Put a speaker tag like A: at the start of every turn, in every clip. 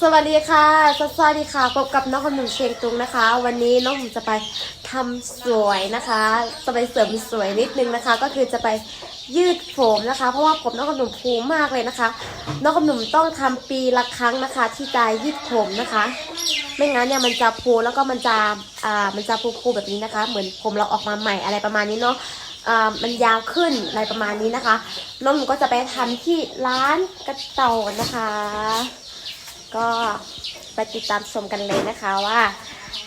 A: สวัสดีค่ะสวัสดีค่ะ พบกับน้องคนหนึ่งเชียงตุงนะคะ วันนี้น้องผมจะไปทำสวยนะคะจะไปเสริมสวยนิดนึงนะคะ ก็คือจะไปยืดผมนะคะ เพราะว่าผมน้องคนหนุ่มฟูมากเลยนะคะ น้องคนหนุ่มต้องทำปีละครั้งนะคะ ที่จะยืดผมนะคะ ไม่งั้นเนี่ยมันจะพูแล้วก็มันจะอ่ามันจะพูๆแบบนี้นะคะ เหมือนผมเราออกมาใหม่อะไรประมาณนี้เนาะอ่ามันยาวขึ้นอะไรประมาณนี้นะคะ น้องหนูก็จะไปทำที่ร้านกระเต่านะคะ ก็ไปติดตามชมกันเลยนะคะว่า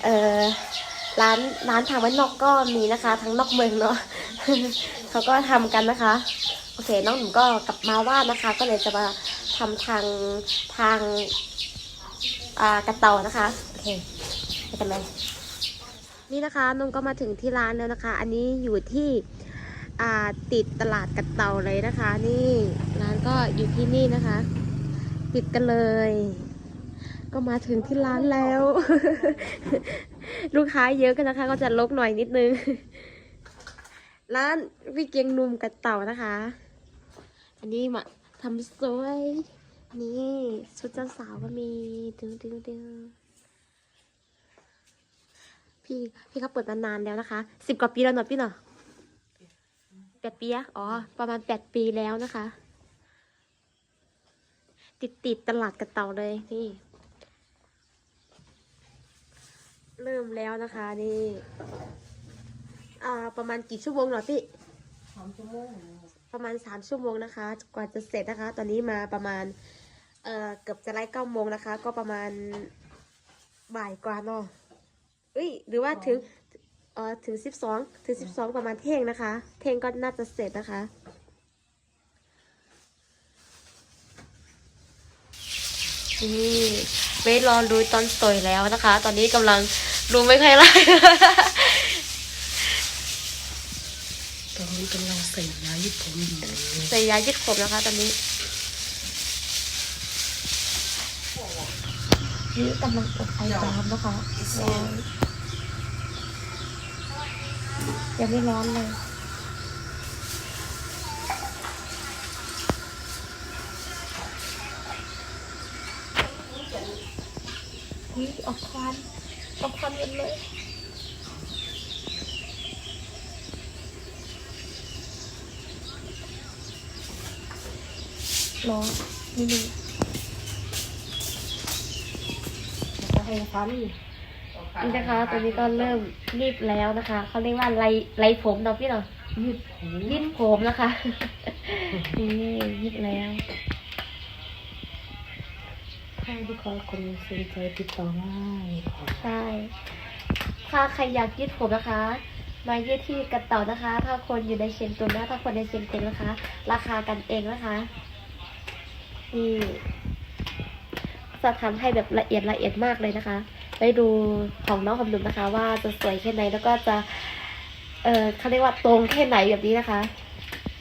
A: เออร้านร้านทางวันนอกก็มีนะคะ ทั้งนอกเมืองเนาะเขาก็ทำกันนะคะโอเคน้องหนูก็กลับมาว่านะคะ ก็เลยจะมาทำทางทางอ่ากระเตานะคะโอเคไปกันเลยนี่นะคะน้องก็มาถึงที่ร้านแล้วนะคะ อันนี้อยู่ที่อ่าติดตลาดกระเตาเลยนะคะ นี่ร้านก็อยู่ที่นี่นะคะ ติดกันเลย ก็มาถึงที่ร้านแล้ว ลูกค้าเยอะกันนะคะ ก็จะลกหน่อยนิดนึง ร้านพี่เกียงนุ่มกระเต่านะคะ อันนี้มาทำสวย นี่ชุดเจ้าสาวก็มีดึงดึงดึงพี่พี่เขาเปิดมานานแล้วนะคะสิบกว่าปีแล้วเนอะพี่เนาะแปดปีอะอ๋อ ประมาณแปดปีแล้วนะคะ ติดติดตลาดกระเต่าเลยนี่ เริ่มแล้วนะคะนี่อ่าประมาณกี่ชั่วโมงเหรอพี่
B: สามชั่วโมง
A: ประมาณสามชั่วโมงนะคะ กว่าจะเสร็จนะคะ ตอนนี้มาประมาณเอ่อเกือบจะไล่เก้าโมงนะคะ ก็ประมาณบ่ายกว่าเนาะเอ้ยหรือว่าถึงเอ่อถึงสิบสองถึงสิบสองประมาณเที่ยงนะคะ เที่ยงก็น่าจะเสร็จนะคะนี่เวทรอดูตอนสวยแล้วนะคะ ตอนนี้กำลัง รู้ไม่ค่อยไร
B: ตอนนี้กำลังใส่ยาญี่ปุ่นอยู่
A: ใส่ยายืดผมนะคะ ตอนนี้นี่กำลังอบไฟร้อนนะคะร้อนยังไม่ร้อนเลยนี่ออกควัน ออกควันเย็นเลยร้อนนิดนึง
B: จะให้ฟัน
A: นี่นะคะ ตอนนี้ก็เริ่มรีบแล้วนะคะ เขาเรียกว่าไลไลผมเนาะพี่เนาะ
B: ยืดผม
A: ยืดผมนะคะนี่ยืดแล้ว
B: ถ้าลูกค้าคนสนใจติดต่อง่าย
A: ใช่ถ้าใครอยากยืดผมนะคะ มายืดที่กระเต่านะคะ ถ้าคนอยู่ในเชียงตุงนะถ้าคนในเชียงตุงนะคะ ราคากันเองนะคะนี่จะทำให้แบบละเอียดละเอียดมากเลยนะคะ ไปดูของน้องคำนุ่มนะคะ ว่าจะสวยแค่ไหนแล้วก็จะ เออเขาเรียกว่าตรงแค่ไหนแบบนี้นะคะ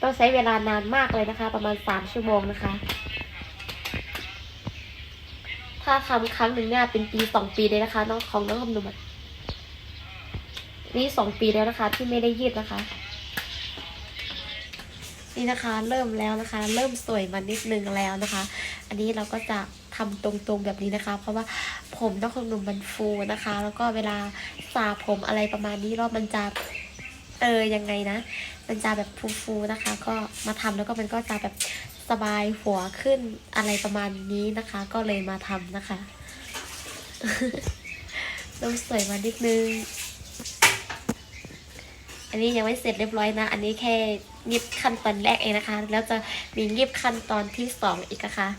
A: ต้องใช้เวลานานมากเลยนะคะ ประมาณสามชั่วโมงนะคะ ถ้าทำครั้งหนึ่งเนี่ยเป็นปีสองปีเลยนะคะน้องของน้องคำนุมอะนี่สองปีแล้วนะคะ ที่ไม่ได้ยืดนะคะ นี่นะคะเริ่มแล้วนะคะ เริ่มสวยมานิดนึงแล้วนะคะ อันนี้เราก็จะทำตรงๆแบบนี้นะคะ เพราะว่าผมน้องของหนุ่มมันฟูนะคะ แล้วก็เวลาสระผมอะไรประมาณนี้แล้วมันจะเออยังไงนะ มันจะแบบฟูๆนะคะ ก็มาทำแล้วก็มันก็จะแบบ สบายหัวขึ้นอะไรประมาณนี้นะคะ ก็เลยมาทำนะคะเริ่มสวยมานิดนึง อันนี้ยังไม่เสร็จเรียบร้อยนะ อันนี้แค่ยิบขั้นตอนแรกเองนะคะ แล้วจะมียิบขั้นตอนที่สองอีกนะคะ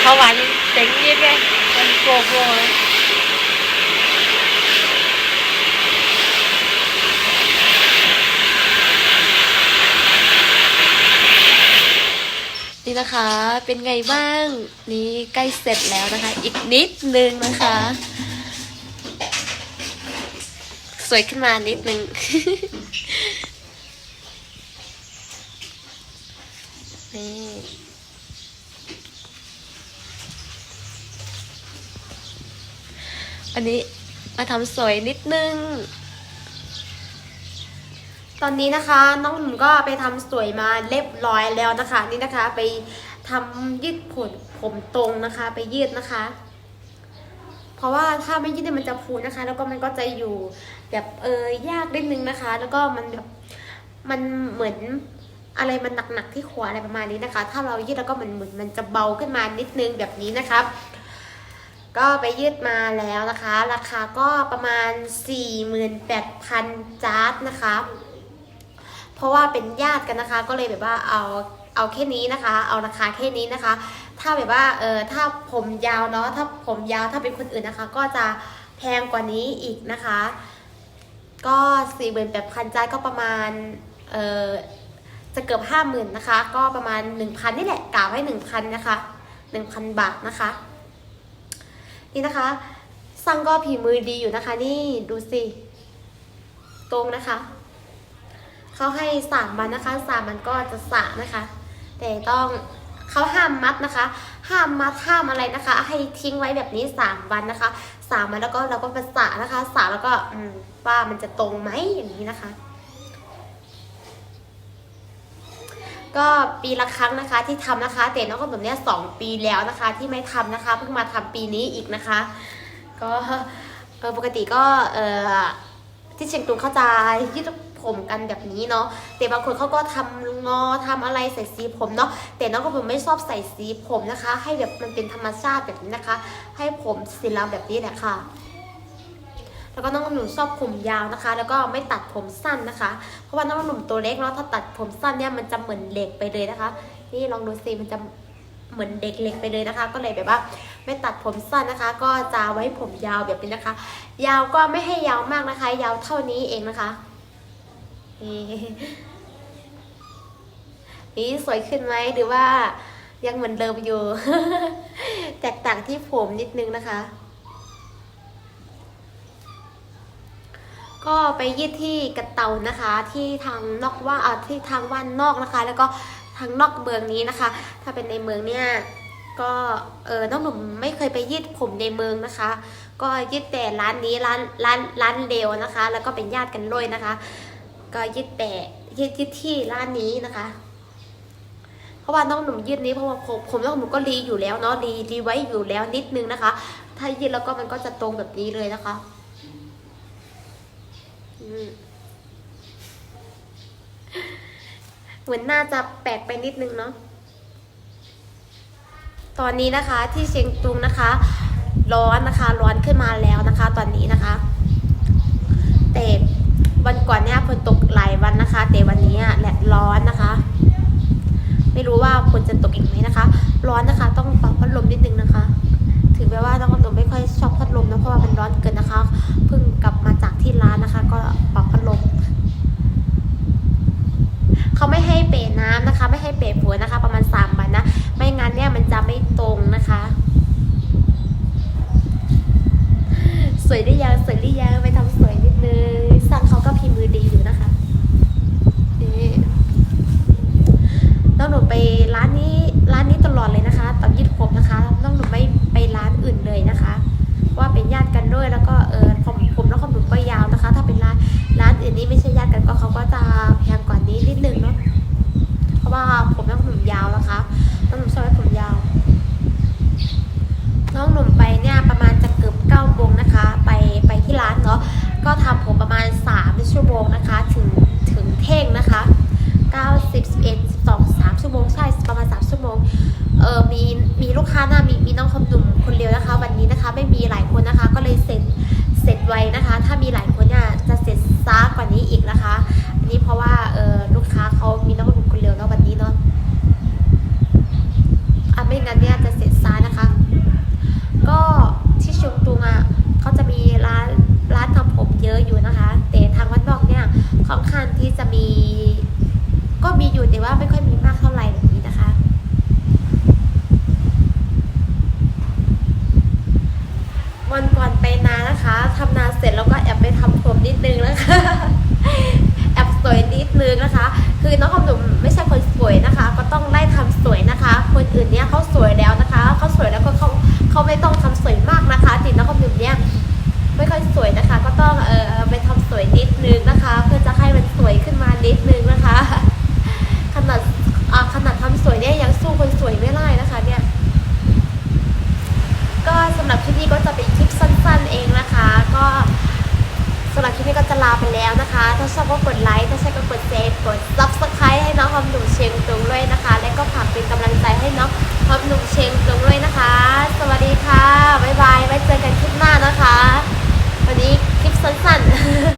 A: เขาหวานเจ๋งยิบไงมันโกโก้ นี่นะคะ เป็นไงบ้าง นี่ใกล้เสร็จแล้วนะคะ อีกนิดนึงนะคะ สวยขึ้นมานิดนึง นี่อันนี้มาทำสวยนิดนึง ตอนนี้นะคะน้องหนุ่มก็ไปทำสวยมาเรียบร้อยแล้วนะคะ นี่นะคะไปทำยืดผมผมตรงนะคะ ไปยืดนะคะ เพราะว่าถ้าไม่ยืดเนี่ยมันจะฟูนะคะ แล้วก็มันก็จะอยู่แบบเออยากนิดนึงนะคะ แล้วก็มันแบบมันเหมือนอะไรมันหนักๆที่หัวอะไรประมาณนี้นะคะ ถ้าเรายืดแล้วก็มันเหมือนมันจะเบาขึ้นมานิดนึงแบบนี้นะครับก็ไปยืดมาแล้วนะคะ ราคาก็ประมาณ 48,000จาร์ดนะคะ เพราะว่าเป็นญาติกันนะคะ ก็เลยแบบว่าเอาเอาแค่นี้นะคะ เอาราคาแค่นี้นะคะ ถ้าแบบว่าเออถ้าผมยาวเนาะถ้าผมยาวถ้าเป็นคนอื่นนะคะ ก็จะแพงกว่านี้อีกนะคะ ก็สี่หมื่นแปดพันจาก็ประมาณเออจะเกือบห้าหมื่นนะคะ ก็ประมาณหนึ่งพันนี่แหละกล่าวให้หนึ่งพันนะคะหนึ่งพันบาทนะคะ นี่นะคะสั่งก็ผีมือดีอยู่นะคะ นี่ดูสิ ตรงนะคะ เขาให้สามวันนะคะสามวันก็จะสระนะคะ แต่ต้องเขาห้ามมัดนะคะ ห้ามมัดห้ามอะไรนะคะ ให้ทิ้งไว้แบบนี้สามวันนะคะสามวันแล้วก็เราก็มาสระนะคะสระแล้วก็อืว่ามันจะตรงไหมอย่างนี้นะคะ ก็ปีละครั้งนะคะที่ทำนะคะ แต่น้องขนมเนี่ยสองปีแล้วนะคะ ที่ไม่ทำนะคะเพิ่งมาทำปีนี้อีกนะคะ ก็ปกติก็เออที่เชียงตุงเข้าใจยืด ผมกันแบบนี้เนาะแต่บางคนเขาก็ทำงอทำอะไรใส่สีผมเนาะแต่น้องขนมไม่ชอบใส่สีผมนะคะ ให้แบบมันเป็นธรรมชาติแบบนี้นะคะ ให้ผมสีลำแบบนี้แหละค่ะแล้วก็น้องหนุ่มชอบผมยาวนะคะ แล้วก็ไม่ตัดผมสั้นนะคะ เพราะว่าน้องหนุ่มตัวเล็กเนาะถ้าตัดผมสั้นเนี่ยมันจะเหมือนเหล็กไปเลยนะคะ นี่ลองดูสิมันจะเหมือนเด็กเล็กไปเลยนะคะ ก็เลยแบบว่า ไม่ตัดผมสั้นนะคะ ก็จะไว้ผมยาวแบบนี้นะคะ ยาวก็ไม่ให้ยาวมากนะคะ ยาวเท่านี้เองนะคะ นี่สวยขึ้นไหมหรือว่ายังเหมือนเดิมอยู่ แตกต่างที่ผมนิดนึงนะคะ ก็ไปยืดที่กระเตานะคะ ที่ทางนอกว่าอ่าที่ทางว่านนอกนะคะ แล้วก็ทางนอกเมืองนี้นะคะ ถ้าเป็นในเมืองเนี่ยก็เออน้องหนุ่มไม่เคยไปยืดผมในเมืองนะคะ ก็ยืดแต่ร้านนี้ร้านร้านร้านเร็วนะคะ แล้วก็เป็นญาติกันด้วยนะคะ ก็ยืดแต่ยืดยืดที่ร้านนี้นะคะ เพราะว่าน้องหนุ่มยืดนี้เพราะว่าผมผมน้องหนุ่มก็รีอยู่แล้วเนาะรีรีไว้อยู่แล้วนิดนึงนะคะ ถ้ายืดแล้วก็มันก็จะตรงแบบนี้เลยนะคะเหมือนน่าจะแปลกไปนิดนึงเนาะตอนนี้นะคะที่เชียงตุงนะคะ ร้อนนะคะ ร้อนขึ้นมาแล้วนะคะ ตอนนี้นะคะแต่ วันก่อนเนี่ยฝนตกหลายวันนะคะ แต่วันนี้อะแดดร้อนนะคะ ไม่รู้ว่าฝนจะตกอีกไหมนะคะ ร้อนนะคะ ต้องปรับพัดลมนิดนึงนะคะ ถือแม้ว่าต้องพัดลมไม่ค่อยชอบ ค่อนข้างที่จะมี ก็มีอยู่แต่ว่าไม่ค่อยมีมากเท่าไหร่แบบนี้นะคะ วันก่อนไปนานะคะทำนาเสร็จแล้วก็แอบไปทำผมนิดนึงนะคะ แอบสวยนิดนึงนะคะ คือน้องคำหนุ่มไม่ใช่คนสวยนะคะ ก็ต้อง นี้ก็จะเป็นคลิปสั้นๆเองนะคะ ก็สำหรับคลิปนี้ก็จะลาไปแล้วนะคะ ถ้าชอบก็กดไลค์ถ้าใช่ก็กดแชร์กดซับสไครต์ให้น้องฮอมหนุ่มเชียงตุงด้วยนะคะ และก็ฝากเป็นกำลังใจให้น้องฮอมหนุ่มเชียงตุงด้วยนะคะ สวัสดีค่ะบ๊ายบายไว้เจอกันคลิปหน้านะคะ วันนี้คลิปสั้นๆ